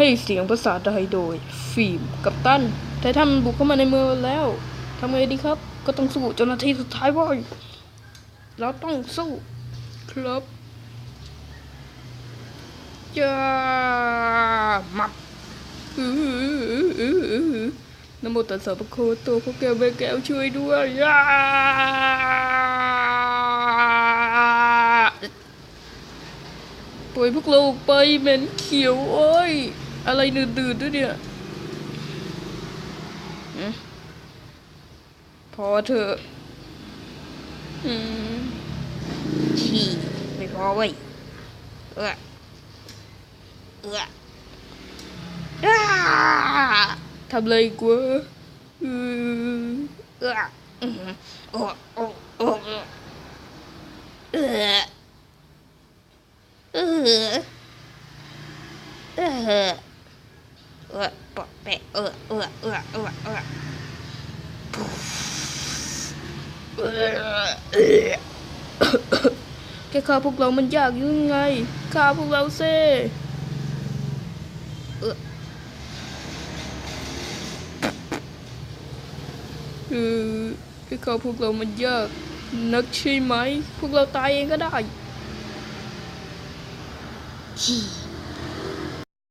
ให้เสียงภาษาไทยโดย ฟิล์มกับตันไททันบุกเข้ามาในเมืองแล้วทำไงดีครับ ก็ต้องสู้จนนาทีสุดท้ายบ่อยเราต้องสู้ครับจ้ามับนโมตัสสะปะโคโตพวกแกวแม่แก้วช่วยด้วยย่าปล่อยพวกเราออกไปเหม็นเขียวโอ้ย อะไรนืดๆด้วยเนี่ยอืมพอเถอะอืมฉี่ไม่พอเว้ยเออเอออ้าทำเลยกลัวเออเอออื้อหือโอ้โอ้โอ้เออเออเออ เออปะแปะเออเออเออเออเออเออเออแค่ฆ่าพวกเรามันยากยังไงฆ่าพวกเราเซ่เออเออแค่ฆ่าพวกเรามันยากนักใช่ไหม พวกเราตายเองก็ได้ฉี่